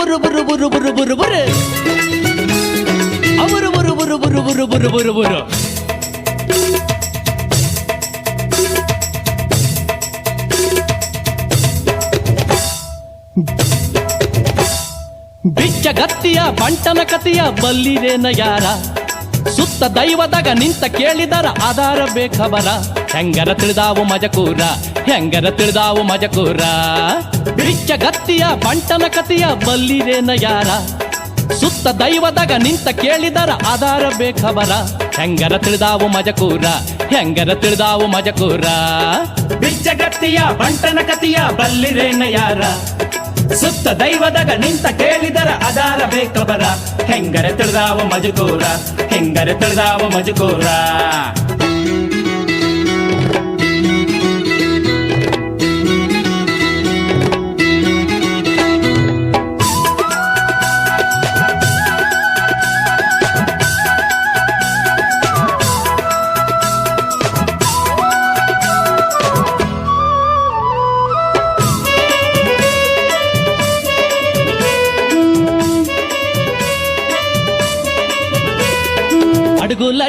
ಬುರು ಬುರು ಬುರು ಬುರು ಬುರು ಬುರು. ಅವರು ಬುರು ಬುರು ಬುರು ಬುರು ಬುರು ಬುರು ಬುರು. ಬಿಚ್ಚಗತ್ತಿಯ ಬಂಟನ ಕತಿಯ ಬಲ್ಲಿರೇನ ಯಾರ? ಸುತ್ತ ದೈವದಾಗ ನಿಂತ ಕೇಳಿದರ ಆಧಾರ ಬೇಕವರ? ಹೆಂಗರ ತಿಳಿದಾವು ಮಜಕೂರ? ಹೆಂಗರ ತಿಳಿದಾವು ಮಜಕೂರ? ಬಿಚ್ಚಗತ್ತಿಯ ಬಂಟನ ಕತಿಯ ಬಲ್ಲಿರೇನ ಯಾರ? ಸುತ್ತ ದೈವದಾಗ ನಿಂತ ಕೇಳಿದರ ಆಧಾರ ಬೇಕವರ ಹೆಂಗರ ತಿಳಿದಾವು ಮಜಕೂರ? ಹೆಂಗರ ತಿಳಿದಾವು ಮಜಕೂರ? ಬಿಚ್ಚಗತ್ತಿಯ ಬಂಟನ ಕತಿಯ ಬಲ್ಲಿರೇನ ಯಾರ? ಸುತ್ತ ದೈವದಾಗ ನಿಂತ ಕೇಳಿದರ ಆಧಾರ ಬೇಕಬರ ಹೆಂಗರ ತಿಳಿದಾವ ಮಜಕೂರ? ಹೆಂಗರ ತಿಳಿದಾವ ಮಜಕೂರ?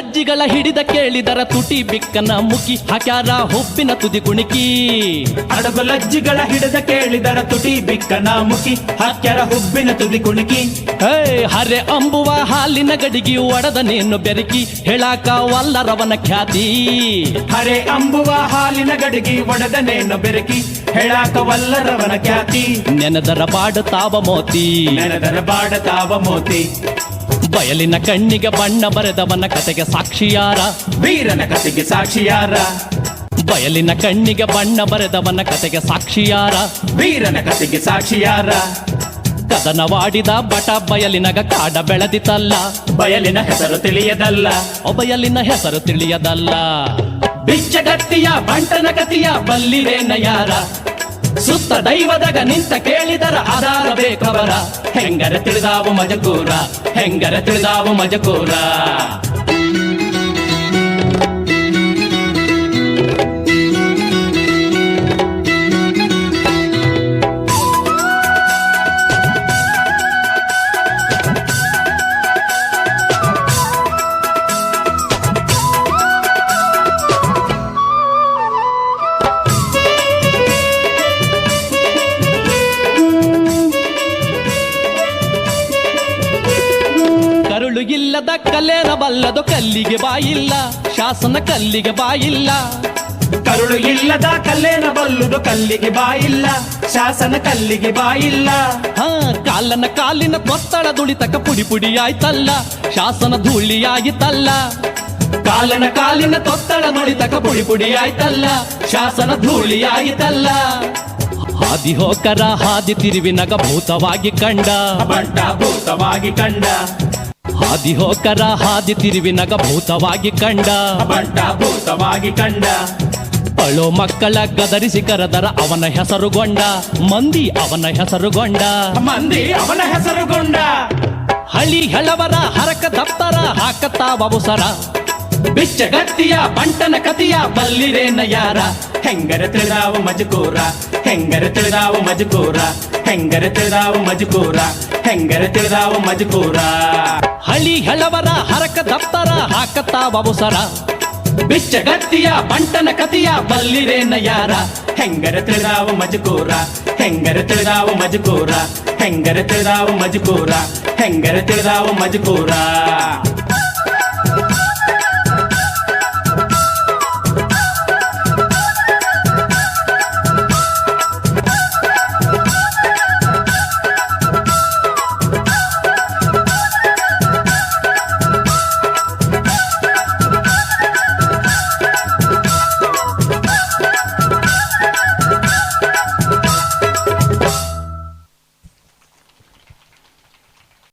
ಅಡುಗು ಲಜ್ಜಿಗಳ ಹಿಡಿದ ಕೇಳಿದರ ತುಟಿ ಬಿಕ್ಕನ ಮುಖಿ ಹಾಕ್ಯಾರ ಹುಬ್ಬಿನ ತುದಿ ಕುಣಿಕಿ. ಅಡಬಲಜ್ಜಿಗಳ ಹಿಡಿದ ಕೇಳಿದರ ತುಟಿ ಬಿಕ್ಕನ ಮುಖಿ ಹಾಕ್ಯಾರ ಹುಬ್ಬಿನ ತುದಿ ಕುಣಿಕಿ. ಹೇ ಹರೆ ಅಂಬುವ ಹಾಲಿನ ಗಡಿಗಿ ಒಡದ ನೀನು ಬೆರಕಿ ಹೇಳಾಕ ವಲ್ಲರವನ ಖ್ಯಾತಿ. ಹರೆ ಅಂಬುವ ಹಾಲಿನ ಗಡಿಗಿ ಒಡದ ನೇನು ಬೆರಕಿ ಹೇಳಾಕ ವಲ್ಲರವನ ಖ್ಯಾತಿ. ನೆನದರ ಬಾಡ ತಾವ ಮೋತಿ. ನೆನದರ ಬಾಡ ತಾವ ಮೋತಿ. ಬಯಲಿನ ಕಣ್ಣಿಗೆ ಬಣ್ಣ ಬರೆದವನ ಕತೆಗೆ ಸಾಕ್ಷಿಯಾರ. ವೀರನ ಕತೆಗೆ ಸಾಕ್ಷಿಯಾರ. ಬಯಲಿನ ಕಣ್ಣಿಗೆ ಬಣ್ಣ ಬರೆದವನ ಕತೆಗೆ ಸಾಕ್ಷಿಯಾರ. ವೀರನ ಕತೆಗೆ ಸಾಕ್ಷಿಯಾರ. ಕದನವಾಡಿದ ಬಟ ಬಯಲಿನಗ ಕಾಡ ಬೆಳೆದಿತಲ್ಲ. ಬಯಲಿನ ಹೆಸರು ತಿಳಿಯದಲ್ಲ. ಬಯಲಿನ ಹೆಸರು ತಿಳಿಯದಲ್ಲ. ಬಿಚ್ಚಗತ್ತಿಯ ಬಂಟನ ಕತಿಯ ಬಲ್ಲಿರೇನ ಯಾರ. ಸುತ್ತ ದೈವದಾಗ ನಿಂತ ಕೇಳಿದರ ಆಧಾರ ಬೇಕವರ. ಹೆಂಗರ ತಿಳಿದಾವು ಮಜಕೂರ ಹೆಂಗರ ತಿಳಿದಾವು ಮಜಕೂರ. ಇಲ್ಲದ ಕಲ್ಲೇನ ಬಲ್ಲದು ಕಲ್ಲಿಗೆ ಬಾಯಿಲ್ಲ ಶಾಸನ ಕಲ್ಲಿಗೆ ಬಾಯಿಲ್ಲ. ಕರುಳು ಇಲ್ಲದ ಕಲ್ಲೇನ ಬಲ್ಲುದು ಕಲ್ಲಿಗೆ ಬಾಯಿಲ್ಲ ಶಾಸನ ಕಲ್ಲಿಗೆ ಬಾಯಿಲ್ಲ. ಹಾ ಕಾಲನ ಕಾಲಿನ ಕೊತ್ತಳ ದುಳಿತಕ ಪುಡಿ ಪುಡಿ ಆಯ್ತಲ್ಲ ಶಾಸನ ಧೂಳಿ ಆಯಿತಲ್ಲ ಕಾಲನ ಕಾಲಿನ ತೊತ್ತಳ ನುಡಿತಕ ಪುಡಿ ಪುಡಿ ಆಯ್ತಲ್ಲ ಶಾಸನ ಧೂಳಿ ಆಯಿತಲ್ಲ ಹಾದಿ ಹೋಕರ ಹಾದಿ ತಿರುವಿನಗ ಭೂತವಾಗಿ ಕಂಡ. ಭೂತವಾಗಿ ಕಂಡ. ಹಾದಿ ಹೋಕರ ಹಾದಿ ತಿರುವಿನಗ ಭೂತವಾಗಿ ಕಂಡ. ಬಂಟ ಭೂತವಾಗಿ ಕಂಡ. ಅಳೋ ಮಕ್ಕಳ ಗದರಿಸಿ ಕರೆದರ ಅವನ ಹೆಸರುಗೊಂಡ ಮಂದಿ ಅವನ ಹೆಸರುಗೊಂಡ ಮಂದಿ ಅವನ ಹೆಸರುಗೊಂಡ ಹಳಿ ಹೆಳವರ ಹರಕ ಹಾಕತ್ತಾ ಹಾಕತ್ತಾವ ಸರ. ಬಿಚ್ಚಗತ್ತಿಯ ಬಂಟನ ಕತಿಯ ಬಲ್ಲಿರೇನ ಯಾರ? ಹೆಂಗರ ತಿಳಿದಾವ ಮಜಕೂರ ಹೆಂಗರ ತಿಳಿದಾವ ಮಜಕೂರ? ಹೆಂಗರ ತಿಳಿದಾವು ಮಜಕೂರ ಹೆಂಗರ ತಿಳಿದಾವು ಮಜಕೂರ? ಹಳಿ ಹೆಳವರ ಹರಕ ದಪ್ತರ ಹಾಕತ್ತಾವ ಅವಸರ. ಬಿಚ್ಚಗತ್ತಿಯ ಬಂಟನ ಕತಿಯ ಬಲ್ಲಿರೇನ ಯಾರ? ಹೆಂಗರ ತಿಳಿದಾವ ಮಜಕೂರ ಹೆಂಗರ ತಿಳಿದಾವ ಮಜಕೂರ? ಹೆಂಗರ ತಿಳಿದಾವ ಮಜಕೂರ ಹೆಂಗರ ತಿಳಿದಾವ ಮಜಕೂರ?